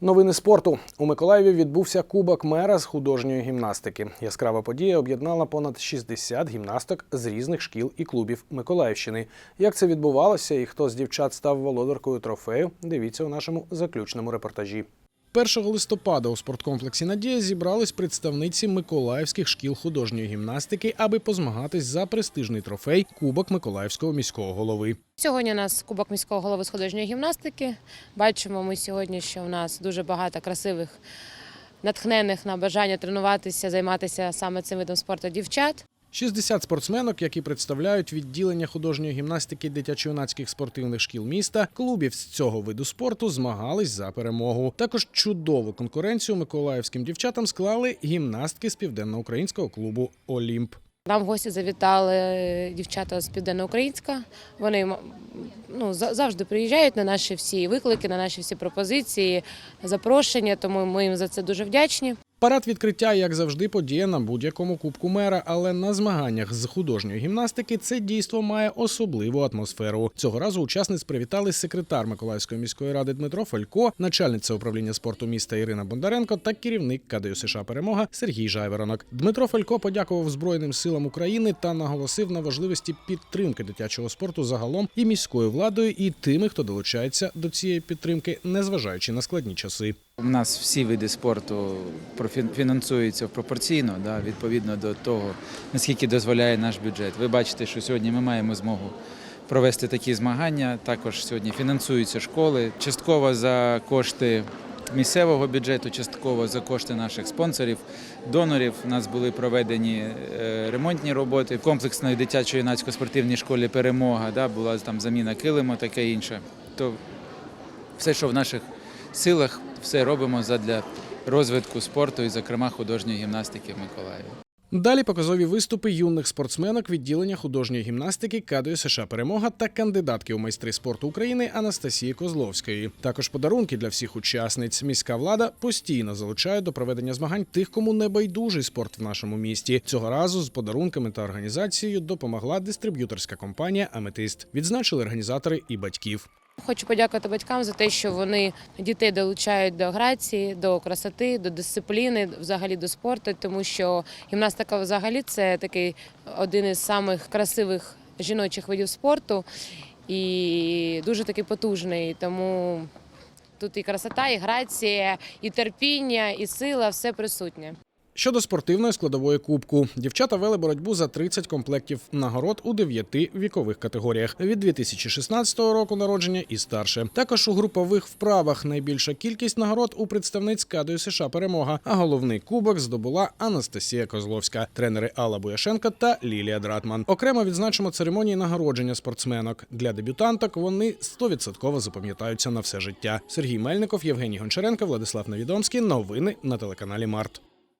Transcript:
Новини спорту у Миколаєві відбувся Кубок мера з художньої гімнастики. Яскрава подія об'єднала понад 60 гімнасток з різних шкіл і клубів Миколаївщини. Як це відбувалося і хто з дівчат став володаркою трофею? Дивіться у нашому заключному репортажі. 1 листопада у спорткомплексі Надія зібрались представниці миколаївських шкіл художньої гімнастики, аби позмагатись за престижний трофей Кубок Миколаївського міського голови. Сьогодні у нас Кубок міського голови з художньої гімнастики. Бачимо ми сьогодні, що в нас дуже багато красивих, натхнених на бажання тренуватися, займатися саме цим видом спорту дівчат. 60 спортсменок, які представляють відділення художньої гімнастики дитячо-юнацьких спортивних шкіл міста, клубів з цього виду спорту змагались за перемогу. Також чудову конкуренцію миколаївським дівчатам склали гімнастки з південноукраїнського клубу Олімп. Нам в гості завітали дівчата з Південноукраїнська. Вони ну, за- завжди приїжджають на наші всі виклики, на наші всі пропозиції, запрошення, тому ми їм за це дуже вдячні. Парад відкриття, як завжди, подія на будь-якому кубку мера, але на змаганнях з художньої гімнастики це дійство має особливу атмосферу. Цього разу учасниць привітали секретар Миколаївської міської ради Дмитро Фалько, начальниця управління спорту міста Ірина Бондаренко та керівник КДЮ США Перемога Сергій Жайворонок. Дмитро Фалько подякував Збройним силам України та наголосив на важливості підтримки дитячого спорту загалом і міською владою, і тими, хто долучається до цієї підтримки, незважаючи на складні часи. У нас всі види спорту фінансуються пропорційно, да, відповідно до того, наскільки дозволяє наш бюджет. Ви бачите, що сьогодні ми маємо змогу провести такі змагання. Також сьогодні фінансуються школи, частково за кошти місцевого бюджету, частково за кошти наших спонсорів, донорів. У нас були проведені е, ремонтні роботи в комплексної дитячо-юнацько-спортивній школі Перемога. Да, була там заміна килиму, таке інше. То все, що в наших силах, все робимо задля розвитку спорту і, зокрема, художньої гімнастики в Миколаєві. Далі показові виступи юних спортсменок відділення художньої гімнастики КДЮ США Перемога та кандидатки у майстри спорту України Анастасії Козловської. Також подарунки для всіх учасниць. Міська влада постійно залучає до проведення змагань тих, кому не байдужий спорт в нашому місті. Цього разу з подарунками та організацією допомогла дистриб'юторська компанія Аметист. Відзначили організатори і батьків. Хочу подякувати батькам за те, що вони дітей долучають до грації, до красоти, до дисципліни, взагалі до спорту, тому що гімнастика взагалі це такий один із самих красивих жіночих видів спорту і дуже такий потужний. Тому тут і красота, і грація, і терпіння, і сила все присутнє. Щодо спортивної складової кубку, дівчата вели боротьбу за 30 комплектів нагород у дев'яти вікових категоріях від 2016 року народження і старше. Також у групових вправах найбільша кількість нагород у представниць КДЮ США перемога. А головний кубок здобула Анастасія Козловська, тренери Алла Буяшенко та Лілія Дратман. Окремо відзначимо церемонії нагородження спортсменок. Для дебютанток вони 100% запам'ятаються на все життя. Сергій Мельников, Євгеній Гончаренко, Владислав Невідомський. Новини на телеканалі Март.